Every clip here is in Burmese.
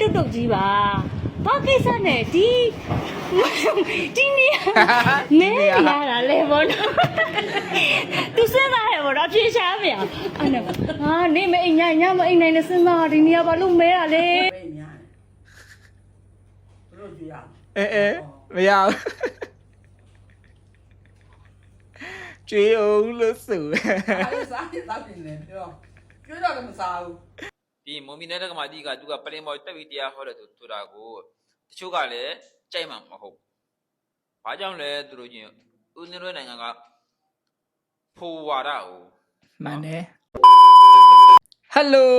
တုတ်တုတ်ကြီးပါဘာကိစ္စနဲ့ဒီဒီနေရာနေရတာလေဘောနော်သူစဉ်းစားရဘောတော့ဖြေရှားမရအဲ့နဲ့ဟာနေမအိမ်ညညမအိမ်နိုင်နဲ့စဉ်းစားဒီနေရာဘာလို့မဲရလဲပဲညာဘယ်လိုကြည့်ရအောင်အဲအဲမရဘူးကျွေးအောင်လို့ဆိုအားလေးစားရင်စားပြင်တယ်ပြောကျွေးတော့လည်းမစားဘူး ဒီမွန်မီနယ်တက္ကမကြီးကသူကပလင်ပေါ်တက်ပြီးတရားဟောတယ်သူဆိုတာကိုတချို့ကလည်းကြိုက်မှမဟုတ်။ဘာကြောင့်လဲသူတို့ချင်းဦးနေရွေးနိုင်ငံကဖိုဝါဒကိုမှန်တယ်ဟယ်လို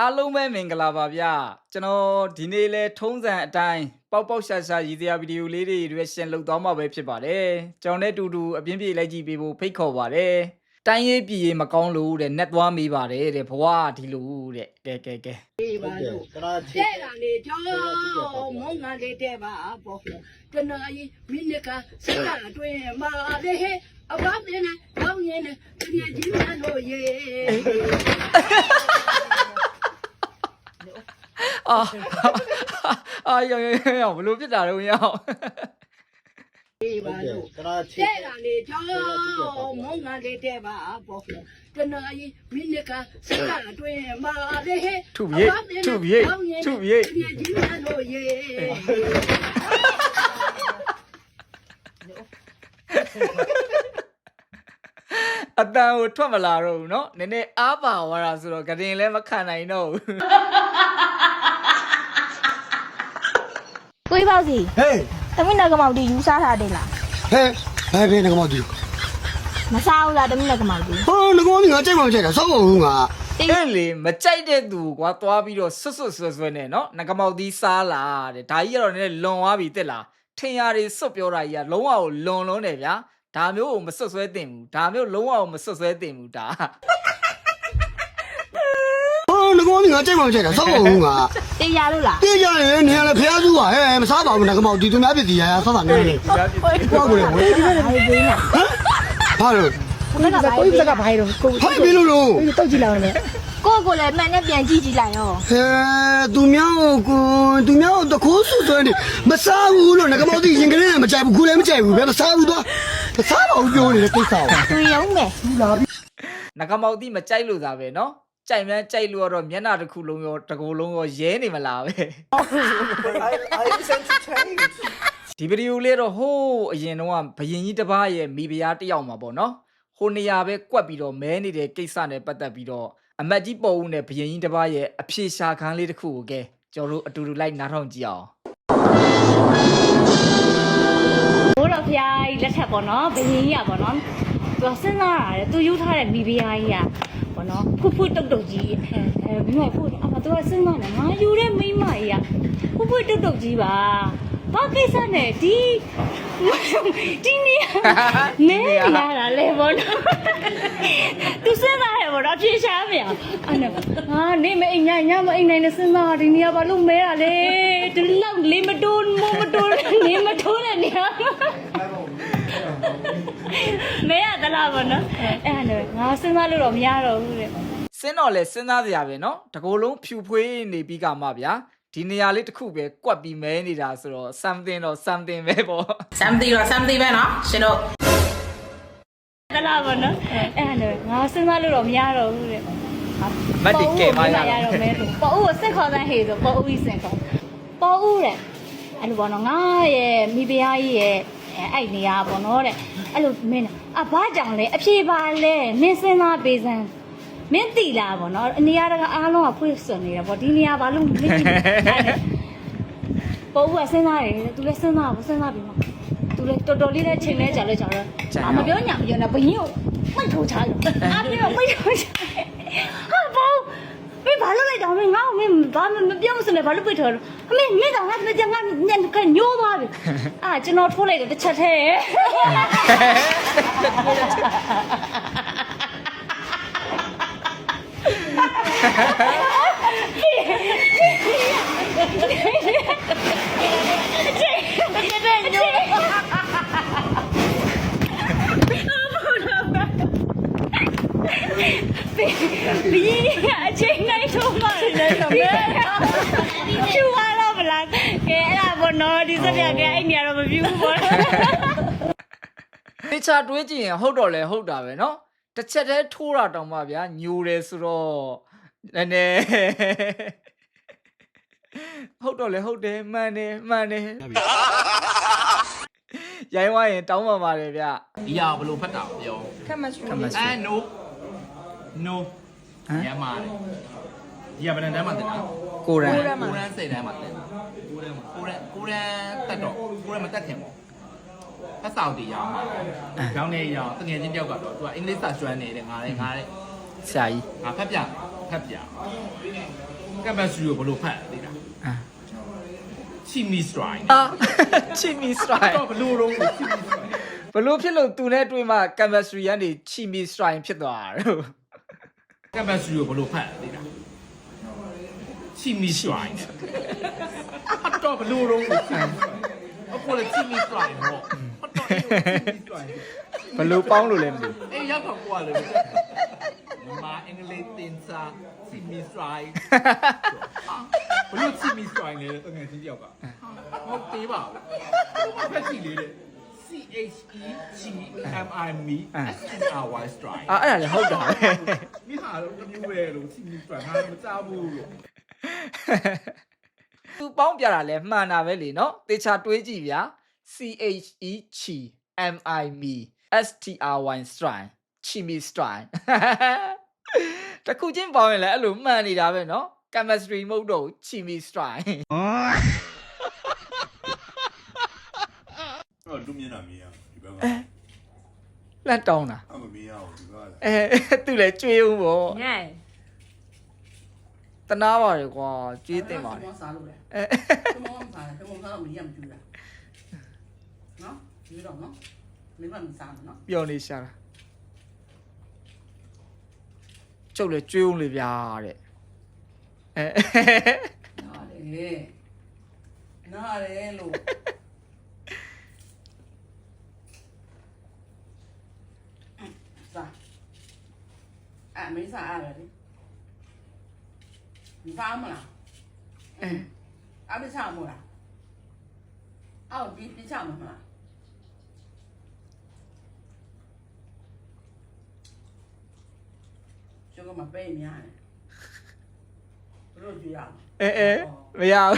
အားလုံးပဲမင်္ဂလာပါဗျကျွန်တော်ဒီနေ့လဲထုံးစံအတိုင်းပေါက်ပေါက်ရှာရှာရည်စရာဗီဒီယိုလေးတွေ reaction လုပ်သွားမှာပဲဖြစ်ပါတယ်ကျွန်တော်နဲ့အတူတူအပြင်းပြေလိုက်ကြည့်ပေးဖို့ဖိတ်ခေါ်ပါတယ် တိုင်းရေးပြည်ရေးမကောင်းလို့တဲ့ net သွားမေးပါတယ်တဲ့ဘဝကဒီလိုတဲ့ကဲကဲကဲပါလို့တဲ့ကလေကြောင်းမောင်းငါလေးတဲ့ပါပေါ့တနာကြီးမိနစ်ကစကားအတွင်းမာလေဟဲအကောင်းနေနဲ့ကောင်းရင်နဲ့တကယ်ကြီးများလို့ရေအာအာရောင်ရောင်ရောင်ဘလို့ဖြစ်တာတော့ရောင်ပါလို့တဲ့ကလေကြောင်းမောင်းငါလေးတဲ့ပါပေါ့တနာကြီးမိနစ်ကစကားအတွင်းမာလေဟဲ ထုပြေထုပြေထုပြေ တကယ်ကြီးများလို့ရေ အတန်ကိုထွက်မလာတော့ဘူးเนาะနည်းနည်းအားပါသွားတာဆိုတော့ကတင်လည်းမခံနိုင်တော့ဘူး ကိုကြီးပေါ့စီ ဟေး သမီးနဂမောက်ဒီယူစားထားတယ်လားဟဲ့ဘယ်ဘယ်ငမောက်ဒီမစားဘူးလားသမီးနဂမောက်ဒီဟောငမောက်ဒီငါကြိုက်မှမကြိုက်တာစောက်ပါဘူးငါအဲ့လေမကြိုက်တဲ့သူကွာသွားပြီးတော့ဆွတ်ဆွတ်ဆွဆွနဲ့နော်ငကမောက်သီးစားလာတဲ့ဒါကြီးကတော့နည်းလွန်သွားပြီတက်လားထင်ရတွေဆွတ်ပြောတာကြီးကလုံးဝလွန်လုံးတယ်ဗျာဒါမျိုးကိုမဆွတ်ဆွဲသင့်ဘူးဒါမျိုးလုံးဝမဆွတ်ဆွဲသင့်ဘူးဒါ မင်းကတိတ်မောင်ချက်တာစောက်ကုန်ဘူးငါတေးရလို့လားတေးရတယ်နေရလဲဖျားစုပါဟဲ့မစားပါဘူးငါကမောင်ဒီသူများပြည်စီရရဆောက်တာများနေဟုတ်ကိုယ်ကိုယ်ဒီမှာလည်းပေးနေတာဟမ်ဘာလို့ကိုယ်ကကိုယ်ကဘာလို့ကိုယ်ဟဲ့ဘီလိုလိုတောက်ကြည့်လိုက်အောင်လေကိုကိုလည်းမှန်နဲ့ပြန်ကြည့်ကြည့်လိုက်ရောဟဲသူမြောင်းကိုသူမြောင်းတခိုးဆူသွဲနေမစားဘူးလို့ငကမောတိရင်ကလေးကမကြိုက်ဘူးခုလည်းမကြိုက်ဘူးပဲမစားဘူးတော့မစားပါဘူးပြောနေတဲ့ကိစ္စကိုသူရုံးမယ်လာပြီငကမောတိမကြိုက်လို့သာပဲနော် ကြိုက်မှန်းကြိုက်လို့ကတော့မျက်နှာတစ်ခုလုံးရောတစ်ကိုယ်လုံးရောရဲနေမလားပဲ ဒီဗီဒီယိုလေးတော့ဟိုးအရင်တော့ဘယင်ကြီးတစ်ပါးရဲ့မိဖုရားတစ်ယောက်မှာပေါ့နော်ဟိုနေရာပဲကွက်ပြီးတော့မဲနေတဲ့ကိစ္စနဲ့ပတ်သက်ပြီးတော့အမတ်ကြီးပေါ်ဦးနဲ့ဘယင်ကြီးတစ်ပါးရဲ့အဖြေရှာခန်းလေးတစ်ခုကိုကဲကျွန်တော်တို့အတူတူလိုက်နားထောင်ကြည့်အောင် ဘိုးတော်ဖျားကြီးလက်ထက်ပေါ့နော်ဘယင်းကြီးอ่ะပေါ့နော်သူကစဉ်းစားရတယ်သူယူထားတဲ့မိဖုရားကြီးอ่ะ ပေါ့နော်ဖူဖူတုတ်တုတ်ကြီးအဲအဲပြီးမှဖူအမသူကစဉ်းစားတယ်ငါယူတဲ့မိန်းမကြီးอ่ะဖူဖူတုတ်တုတ်ကြီးပါဘာကိစ္စနဲ့ဒီဒီနေရာနေရတာလေဘောနော်သူစဉ်းစားရဘောတော့ဖြေရှားမရအဲ့နဲ့ဟာနေမအိမ်ညညမအိမ်နိုင်နဲ့စဉ်းစားဒီနေရာဘာလို့မဲရလဲဒီလောက်လေးမတိုးမမတိုးနေမတိုးတဲ့နေရာ မဲရသလားဘောနော်အဲ့ဒါနဲ့ငါစဉ်းစားလို့တော့မရတော့ဘူးတဲ့ စင်းတော့လဲစဉ်းစားစရာပဲเนาะတကိုယ်လုံးဖြူဖွေးနေပြီးကမှဗျာဒီနေရာလေးတစ်ခုပဲကွက်ပြီးမဲနေတာဆိုတော့ something တော့ something ပဲပေါ့ something တော့ something ပဲနော်ရှင်တို့ သလားဘောနော်အဲ့ဒါနဲ့ငါစဉ်းစားလို့တော့မရတော့ဘူးတဲ့ မတ်တီကဲမရ ရ တော့ တော့မဲဆိုပေါ်ဦးကိုစင်ခေါ်တဲ့ဟေဆိုပေါ်ဦးကြီးစင်ခေါ်ပေါ်ဦးတဲ့အဲ့လိုပေါ့နော်ငါရဲ့မိဖုရားကြီးရဲ့ အဲ့အဲ့နေရာပေါ့နော်တဲ့အဲ့လိုမင်းအဘာကြောင့်လဲအဖြေပါလဲနင်းစဉ်းစားပေးစမ်းမင်းတိလာပေါ့နော်နေရာတကအားလုံးကဖွင့်စွန်နေတာပေါ့ဒီနေရာဘာလို့မသိဘူးပေါ်ဦးကစဉ်းစားတယ်သူလည်းစဉ်းစားပါစဉ်းစားပြီးမှသူလည်းတော်တော်လေးနဲ့ချိန်လဲကြာလဲကြာတော့မပြောညာမပြောနဲ့ဘယင်းကိုမှတ်ထိုးချလို့အားပြောမှတ်ထိုးချဟာဘော မင်းဘာလို့လိုက်တော့မင်းငါ့ကိုမင်းဘာမပြောမစနဲ့ဘာလို့ပိတ်ထော်လို့အမေမင်းတော့ငါမကြငါညံကညိုးသွားပြီအာကျွန်တော်ထိုးလိုက်တယ်တစ်ချက်ထဲ ဘီအချိန်တိုင်းထိုးမှလည်းတော့မဲ ဖြူသွားတော့မလားကဲအဲ့ဒါဘောနော်ဒီစပြကဲအဲ့နေရာတော့မပြူဘူးဘော တေချာတွေးကြည့်ရင်ဟုတ်တော့လဲဟုတ်တာပဲเนาะတစ်ချက်တည်းထိုးတာတောင်မှဗျာညိုတယ်ဆိုတော့နည်းနည်းဟုတ်တော့လဲဟုတ်တယ်မှန်တယ်မှန်တယ်ရိုင်းဝိုင်းရင်တောင်းပန်ပါတယ်ဗျာ ဒီဟာဘယ်လိုဖတ်တာပြော ခမစ အဲ no no ညမာတယ်ဒီဟာဘယ်နှတန်းမှတင်တာကိုရန်ကိုရန်စိတ်တန်းမှတင်ကိုရန်ကိုရန်ကိုရန်တက်တော့ကိုရန်မတက်ခင်ပေါ့အဆောက်တီရောင်းမှာရောင်းနေရောင်းတငယ်ချင်းတယောက်ကတော့သူကအင်္ဂလိပ်စာကျွမ်းနေတယ်ငါလည်းငါလည်းဆရာကြီးငါဖတ်ပြဖတ်ပြကပ်ဘတ်စရီကိုဘယ်လိုဖတ်သိလားအာချီမီစထရိုင်းအာချီမီစတိုင်တော့ဘယ်လိုတော့ချီမီစထရိုင်းဘလို့ဖြစ်လို့သူနဲ့တွေ့မှ chemistry ကနေချီမီစတိုင်ဖြစ်သွားတာတော့ ကပ်ဘတ်စရီကိုဘယ်လိုဖတ်သိလားချီမီစထရိုင်းတော့ဘယ်လိုတော့အခုလည်းချီမီစထရိုင်းဟောတော့ချီမီစထရိုင်းဘလို့ပေါင်းလို့လဲမသိဘူးအေးရောက်တော့ကွာလေမြန်မာအင်္ဂလိပ်တင်စာချီမီစထရိုင်းဘလို့ချီမီစထရိုင်းလဲတကယ်ချင်းတယောက်ကဟုတ်သေးပါဘူးဖက်ကြည့်လေတဲ့ C H E G M I M E S T R Y strike အာအဲ့ဒါလည်းဟုတ်တာပဲမိဟာတော့တစ်မျိုးပဲလို့ team strike ဟာမစားဘူးလို့သူပေါင်းပြတာလဲမှန်တာပဲလေနော်တေချာတွေးကြည့်ဗျာ C H E C M I M E S T R Y strike ချီမီ strike တခုချင်းပေါင်းရင်လည်းအဲ့လိုမှန်နေတာပဲနော် chemistry မဟုတ်တော့ချီမီ strike တော့သူ့မျက်နှာမြင်ရဒီဘက်ကလက်တောင်းတာအမမြင်ရဘူးဒီဘက်ကအဲသူလည်းကြွေးဦးပေါ့ညဲ့တနာပါလေကွာကြွေးတင်ပါလေကျွန်တော်စားလို့လေအဲကျွန်တော်မစားဘူးကျွန်တော်စားလို့မရမကြည့်တာနော်ဒီတော့နော်မင်းမစားဘူးနော်ပျော်နေရှာတာကျုပ်လည်းကြွေးဦးလေဗျာတဲ့အဲနားလေနားလေလို့ 没啥爱了的，你发没啦？嗯，俺们上没啦？哦，你你上没啦？这个嘛白面的，不是这样。哎哎，不要。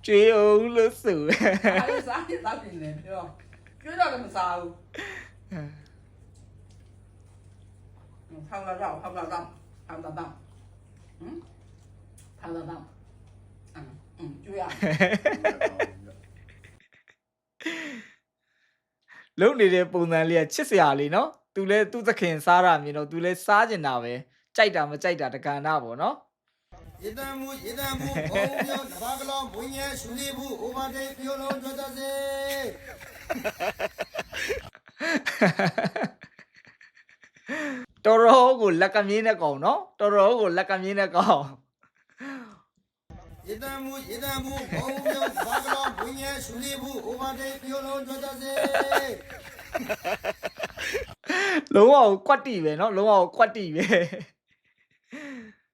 追欧了手。还有啥？啥品的？对吧？追到那么少。嗯。 ထောက်လာတော့ထောက်လာတော့ထောက်လာတော့ဟမ်ထောက်လာတော့အမ်အမ်ကျွေးရလုံနေတဲ့ပုံစံလေးကချစ်စရာလေးနော်သူလဲသူ့သခင်စားတာမြင်တော့သူလဲစားကျင်တာပဲကြိုက်တာမကြိုက်တာတက္ကနာပေါ့နော်ရတမှုရတမှုဘုံမြောင်းဘာကလောင်းဘုံရဲ့ရှင်လေးဘူးအိုဘာတဲ့ပြောလုံးကြွတ်စေ တော်တော်ကိုလက်ကမြင်းနဲ့ကောင်နော်တော်တော်ကိုလက်ကမြင်းနဲ့ကောင်ရေတံမူရေတံမူဘောင်းမျိုးဘာကလောဘုံရဲ့ရှင်လေးဘူးဥပါဒေပြောလုံးကြွတတ်စေလုံးဝကွက်တီပဲနော်လုံးဝကွက်တီပဲ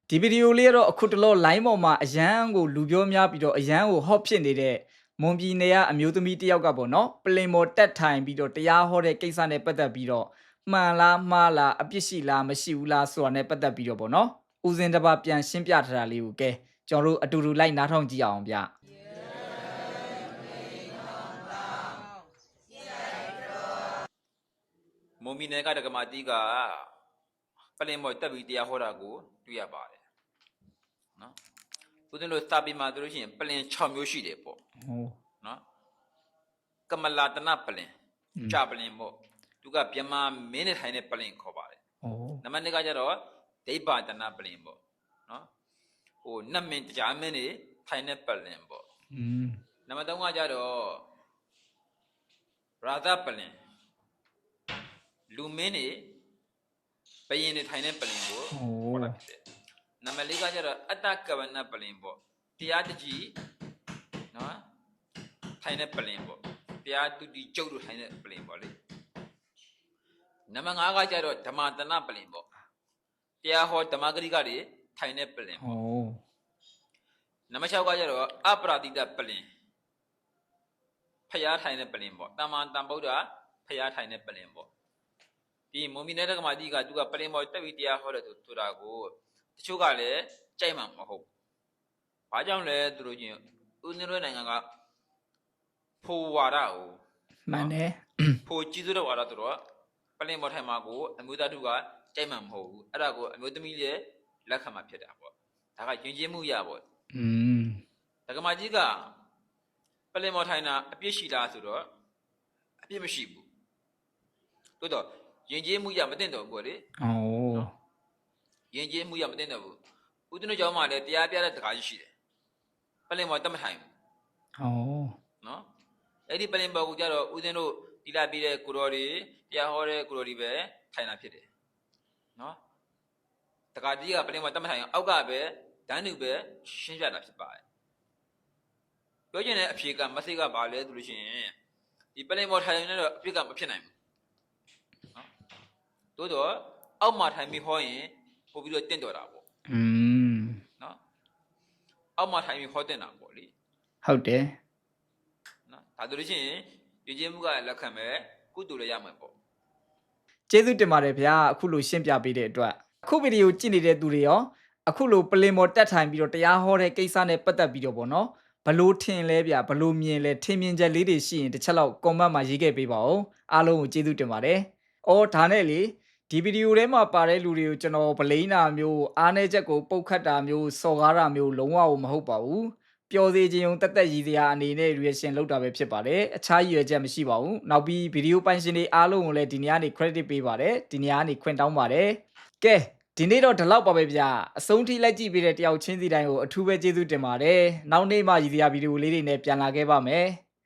ဒီဗီဒီယိုလေးကတော့အခုတလော line ပေါ်မှာအရန်ကိုလူပြောများပြီးတော့အရန်ကိုဟော့ဖြစ်နေတဲ့မွန်ပြည်နယ်ကအမျိုးသမီးတယောက်ကပေါ့နော်ပလင်မော်တက်ထိုင်ပြီးတော့တရားဟောတဲ့ကိစ္စနဲ့ပတ်သက်ပြီးတော့ မှန်လားမှားလားအပြစ်ရှိလားမရှိဘူးလားဆိုတာနဲ့ပတ်သက်ပြီးတော့ဗောနော်ဦးစင်းတစ်ပါးပြန်ရှင်းပြထားတာလေးကိုကဲကျွန်တော်တို့အတူတူလိုက်နားထောင်ကြည့်အောင်ဗျာမုံမီနယ်ကတက္ကမတီးကပလင်မော်တက်ပြီးတရားဟောတာကိုတွေ့ရပါတယ်နော်ဦးဇင်းတို့စာပေမှာတို့လို့ရှိရင်ပလင်6မျိုးရှိတယ်ပေါ့ဟုတ်နော်ကမလာတနပလင်ကြာပလင်ပေါ့ သူကပြမမင်းနဲ့ထိုင်တဲ့ပလင်ခေါ်ပါတယ်ဟိုနံပါတ်2ကကျတော့ဒိဗ္ဗတနပလင်ပေါ့နော်ဟိုနတ်မင်းတရားမင်းတွေထိုင်တဲ့ပလင်ပေါ့อืมနံပါတ်3ကကျတော့ရာသပလင်လူမင်းတွေဘယင်တွေထိုင်တဲ့ပလင်ကိုဟိုခေါ်တာဖြစ်တယ်နံပါတ်4ကကျတော့အတ္တကဝနပလင်ပေါ့တရားတကြီးနော်ထိုင်တဲ့ပလင်ပေါ့တရားတူတီကျုပ်တို့ထိုင်တဲ့ပလင်ပေါ့လေ နံပါတ်5ကကျတော့ဓမ္မတနပလင်ပေါ့တရားဟောဓမ္မဂရိကတွေထိုင်တဲ့ပလင်ဟောနံပါတ်6ကကျတော့အပရာတိတပလင်ဖျားထိုင်တဲ့ပလင်ပေါ့တမန်တန်ဗုဒ္ဓဖျားထိုင်တဲ့ပလင်ပေါ့ပြီးမုံမီနဲ့တက္ကမကြီးကသူကပလင်ပေါ်တက်ပြီးတရားဟောတယ်ဆိုတာကိုတချို့ကလည်းကြိုက်မှမဟုတ်ဘာကြောင့်လဲသူတို့ချင်းဦးနေရွေးနိုင်ငံကဖိုဝါဒကိုမှန်တယ်ဖိုကြီးစိုးတဲ့ဝါဒသူတော့ ပလင်ပေါ်ထိုင်မှာကိုအမျိုးသားတို့ကကြိုက်မှမဟုတ်ဘူးအဲ့ဒါကိုအမျိုးသမီးရဲ့လက်ခံမှာဖြစ်တာပေါ့ဒါကယဉ်ကျေးမှုရပေါ့อืมဒကမာကြီးကပလင်မော်ထိုင်တာအပြစ်ရှိလားဆိုတော့အပြစ်မရှိဘူးတိုးတော့ယဉ်ကျေးမှုရမတင်တော့ဘူးလေဟောယဉ်ကျေးမှုရမတင်တော့ဘူးဦးဇင်းတို့ကျောင်းမှာလည်းတရားပြတဲ့တကားကြီးရှိတယ်ပလင်မော်တတ်မထိုင်ဘူးဟောနော်အဲ့ဒီပလင်ပေါ်ကိုကြတော့ဦးဇင်းတို့ တီလာပြီးတဲ့ကိုတော်တွေတရားဟောတဲ့ကိုတော်တွေပဲထိုင်တာဖြစ်တယ်နော်တကားကြီးကပလင်မော်တတ်မထိုင်အောင်အောက်ကပဲဒန်းတူပဲရှင်းပြတာဖြစ်ပါတယ်ပြောချင်တဲ့အဖြေကမစိတ်ကဘာလဲဆိုလို့ရှိရင်ဒီပလင်မော်ထိုင်နေတော့အဖြစ်ကမဖြစ်နိုင်ဘူးနော်တိုးတော့အောက်မှာထိုင်ပြီးဟောရင်ပို့ပြီးတော့တင့်တော်တာပေါ့อืมနော်အောက်မှာထိုင်ပြီးဟောတင်တာပေါ့လေဟုတ်တယ်နော်ဒါဆိုလို့ရှိရင် ရည်ချင်းမှုကလက်ခံမဲ့ကုတူလည်းရမှာပေါ့ကျေးဇူးတင်ပါတယ်ဗျာအခုလိုရှင်းပြပေးတဲ့အတွက်အခုဗီဒီယိုကြည့်နေတဲ့သူတွေရောအခုလိုပလင်မော်တက်ထိုင်ပြီးတော့တရားဟောတဲ့ကိစ္စနဲ့ပတ်သက်ပြီးတော့ဗောနော်ဘလို့ထင်လဲဗျဘလို့မြင်လဲထင်မြင်ချက်လေးတွေရှိရင်တစ်ချက်လောက် comment မှာရေးခဲ့ပေးပါဦးအားလုံးကိုကျေးဇူးတင်ပါတယ်။အော်ဒါနဲ့လေဒီဗီဒီယိုထဲမှာပါတဲ့လူတွေကိုကျွန်တော်ဗလိန်းတာမျိုးအားနည်းချက်ကိုပုတ်ခတ်တာမျိုးစော်ကားတာမျိုးလုံးဝမဟုတ်ပါဘူး။ ပျော်စေခြင်းုံတက်တက်ရည်စရာအနေနဲ့ reaction လုပ်တာပဲဖြစ်ပါတယ်။အခြားရည်ရွယ်ချက်မရှိပါဘူး။နောက်ပြီးဗီဒီယိုပိုင်ရှင်တွေအားလုံးကိုလည်းဒီနေ့ကနေ credit ပေးပါတယ်။ဒီနေ့ကနေခွင့်တောင်းပါတယ်။ကဲဒီနေ့တော့ဒီလောက်ပါပဲဗျာအဆုံးထိလိုက်ကြည့်ပေးတဲ့တယောက်ချင်းစီတိုင်းကိုအထူးပဲကျေးဇူးတင်ပါတယ်နောက်နေ့မှရည်စရာဗီဒီယိုလေးတွေနဲ့ပြန်လာခဲ့ပါမယ်